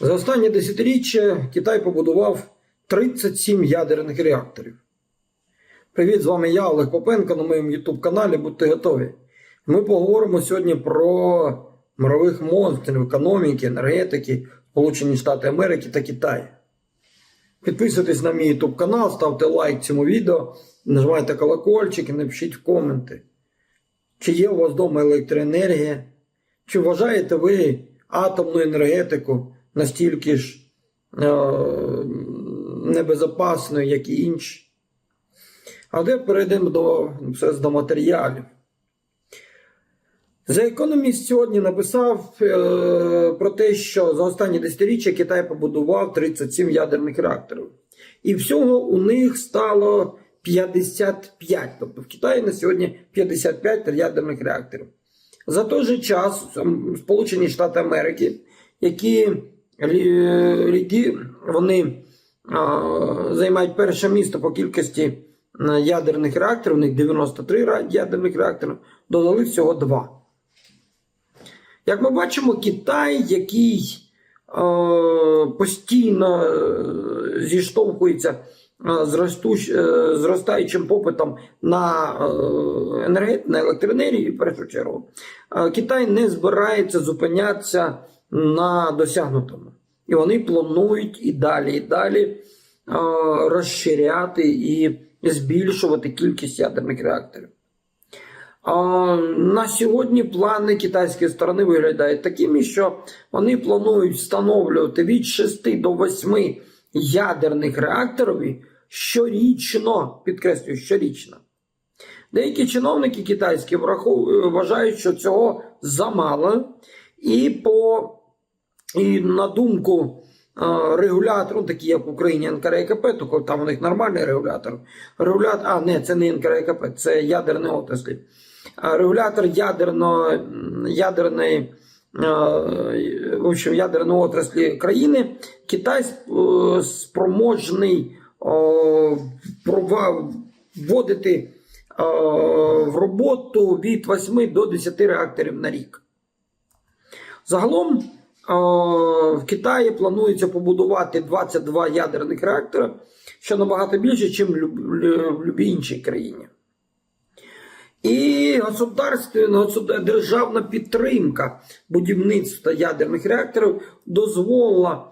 За останнє десятиріччя Китай побудував 37 ядерних реакторів. Привіт, з вами я, Олег Попенко, на моєму YouTube каналі. Будьте готові. Ми поговоримо сьогодні про мирових монстрів економіки, енергетики, Сполучені Штати Америки та Китай. Підписуйтесь на мій YouTube канал, ставте лайк цьому відео, нажимайте колокольчик і напишіть в коменти. Чи є у вас вдома електроенергія? Чи вважаєте ви атомну енергетику настільки ж е, небезопасною, як і інші? А де перейдемо до, все до матеріалів. The Economist сьогодні написав е, про те, що за останні десятиріччя Китай побудував 37 ядерних реакторів. І всього у них стало 55. Тобто в Китаї на сьогодні 55 ядерних реакторів. За той же час Сполучені Штати Америки, які лі- вони займають перше місце по кількості ядерних реакторів, у них 93 ядерних реактори, додали всього 2. Як ми бачимо, Китай, який постійно е, зіштовхується з е, зростаючим попитом на, е, енерге- на електроенергію, в першу чергу, Китай не збирається зупинятися на досягнутому. І вони планують і далі, і далі розширяти і збільшувати кількість ядерних реакторів. На сьогодні плани китайської сторони виглядають такими, що вони планують встановлювати від 6 до 8 ядерних реакторів щорічно, підкреслюю, щорічно. Деякі чиновники китайські вважають, що цього замало, і по і на думку регулятору, такі як в Україні НКРЕКП, то там у них нормальний регулятор. Регулятор, а не, це не НКРЕКП, це ядерні отраслі. Регулятор ядерно, ядерної, в общем, ядерної отраслі країни Китай е, спроможний вводити в роботу від 8 до 10 реакторів на рік. Загалом в Китаї планується побудувати 22 ядерних реактори, що набагато більше, ніж в будь-якій іншій країні. І державна підтримка будівництва ядерних реакторів дозволила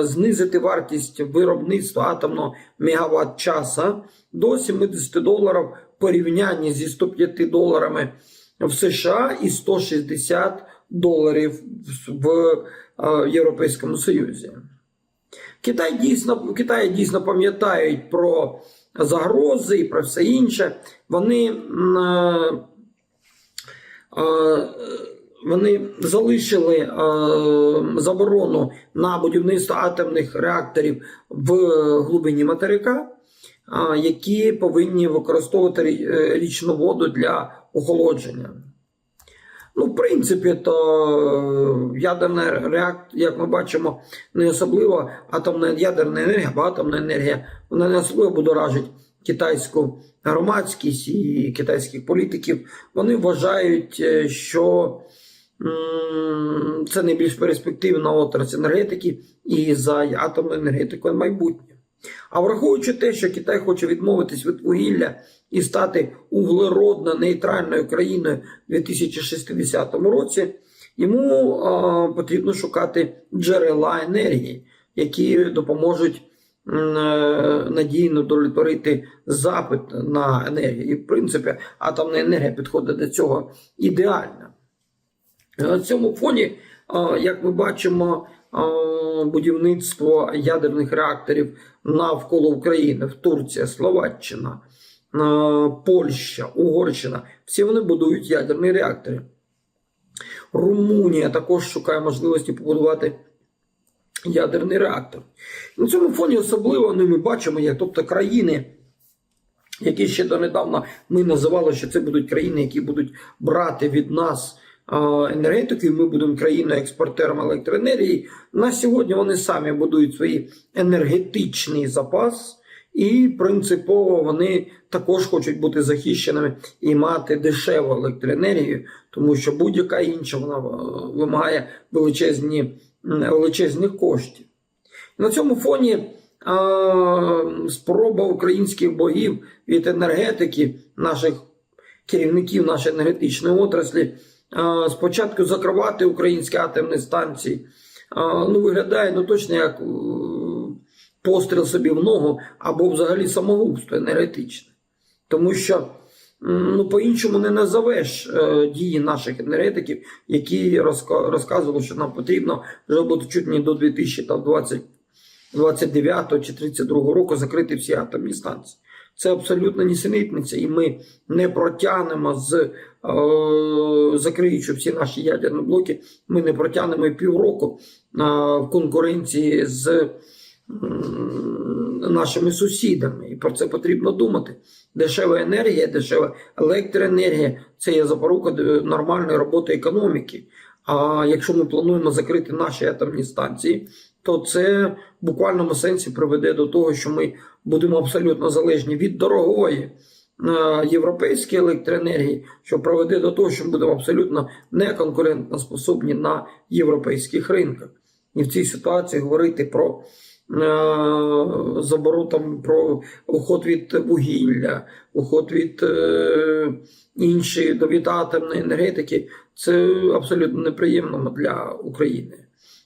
знизити вартість виробництва атомного мегаватт часа до 70 доларів в порівнянні зі 105 доларами в США і 160 доларів в е, Європейському Союзі. Китай дійсно, в Китаї дійсно пам'ятають про загрози і про все інше. Вони, е, е, вони залишили заборону на будівництво атомних реакторів в глибині материка, які повинні використовувати річну воду для охолодження. Ну, в принципі, то е, ядерна реакція, як ми бачимо, не особливо атомна ядерна енергія, або атомна енергія, вона не особливо будоражить китайську громадськість і китайських політиків. Вони вважають, е, що це найбільш перспективна отрасль енергетики і за атомною енергетикою майбутнє. А враховуючи те, що Китай хоче відмовитись від вугілля і стати углеродно нейтральною країною у 2060 році, йому е, потрібно шукати джерела енергії, які допоможуть е, надійно удовлетворити запит на енергію. І, в принципі, атомна енергія підходить до цього ідеально. На цьому фоні, як ми бачимо, будівництво ядерних реакторів навколо України Турція, Словаччина, Польща, Угорщина, всі вони будують ядерні реактори. Румунія також шукає можливості побудувати ядерний реактор. На цьому фоні особливо ну, ми бачимо, як тобто країни, які ще донедавна ми називали, що це будуть країни, які будуть брати від нас е, енергетику, і ми будемо країною експортером електроенергії. На сьогодні вони самі будують свій енергетичний запас. І принципово вони також хочуть бути захищеними і мати дешеву електроенергію, тому що будь-яка інша вона е, вимагає величезні величезних коштів. На цьому фоні спроба українських богів від енергетики, наших керівників нашої енергетичної отраслі, спочатку закривати українські атомні станції, ну, виглядає ну, точно як е, постріл собі в ногу або взагалі самогубство енергетичне. Тому що ну, по-іншому не назовеш е, дії наших енергетиків, які розказували, що нам потрібно вже буде чуть не до 2020 29 чи 32 року закрити всі атомні станції. Це абсолютно нісенітниця, і ми не протягнемо з е, закриючи всі наші ядерні блоки, ми не протягнемо півроку е, в конкуренції з м, нашими сусідами. І про це потрібно думати. Дешева енергія, дешева електроенергія це є запорука е, нормальної роботи економіки. А якщо ми плануємо закрити наші атомні станції, то це в буквальному сенсі приведе до того, що ми будемо абсолютно залежні від дорогої е, європейської електроенергії, що приведе до того, що ми будемо абсолютно неконкурентно способні на європейських ринках. І в цій ситуації говорити про е, забору там про уход від вугілля, уход від е, іншої від енергетики, це абсолютно неприємно для України.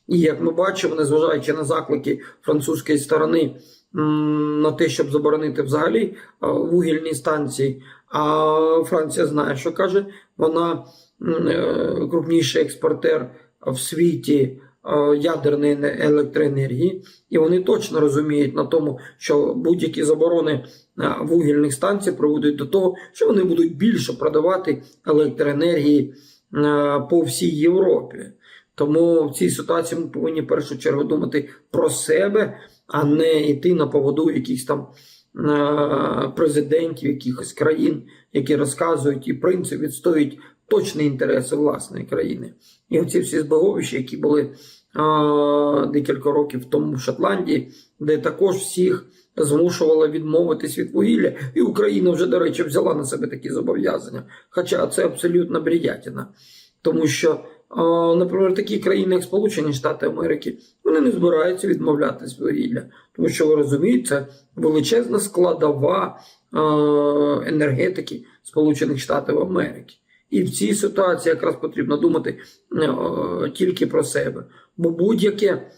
І як ми бачимо, незважаючи на заклики французької сторони на те, щоб заборонити взагалі е, вугільні станції, а Франція знає, що каже, вона е, крупніший експортер в світі е, ядерної електроенергії, і вони точно розуміють на тому, що будь-які заборони вугільних станцій приводять до того, що вони будуть більше продавати електроенергії по всій Європі. Тому в цій ситуації ми повинні в першу чергу думати про себе, а не йти на поводу якихось там е, президентів якихось країн, які розказують і в принципі відстоюють точні інтереси власної країни. І оці всі збеговища, які були е, декілька років тому в Шотландії, де також всіх змушували відмовитись від вугілля, і Україна вже, до речі, взяла на себе такі зобов'язання. Хоча це абсолютно бредятина. Тому що, наприклад, такі країни, як Сполучені Штати Америки, вони не збираються відмовлятись від вугілля, тому що ви розумієте, величезна складова енергетики Сполучених Штатів Америки. І в цій ситуації якраз потрібно думати тільки про себе. Бо будь-яке,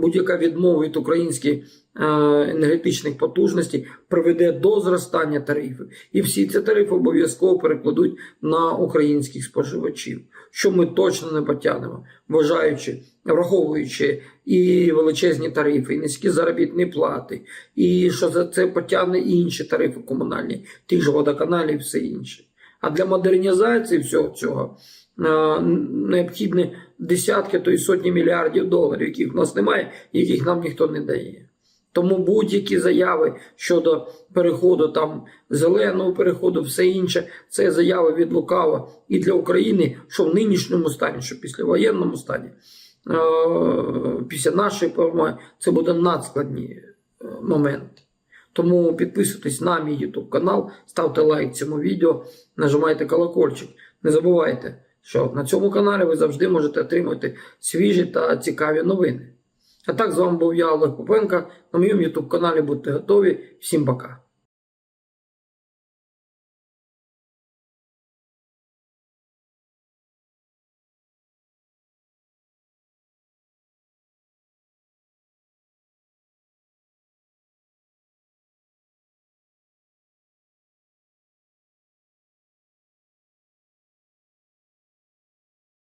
будь-яка відмова від українських енергетичних потужностей приведе до зростання тарифів. І всі ці тарифи обов'язково перекладуть на українських споживачів, що ми точно не потягнемо, вважаючи, враховуючи і величезні тарифи, і низькі заробітні плати, і що за це потягне і інші тарифи комунальні, тих же водоканалів і все інше. А для модернізації всього цього е, необхідні десятки, то й сотні мільярдів доларів, яких в нас немає, яких нам ніхто не дає. Тому будь-які заяви щодо переходу там зеленого переходу, все інше, це заяви від лукава і для України, що в нинішньому стані, що після воєнному стані, е, після нашої перемоги, це буде надскладні е, моменти. Тому підписуйтесь на мій YouTube канал, ставте лайк цьому відео, нажимайте колокольчик. Не забувайте, що на цьому каналі ви завжди можете отримати свіжі та цікаві новини. А так, з вами був я, Олег Попенка. На моєму YouTube каналі будьте готові. Всім пока.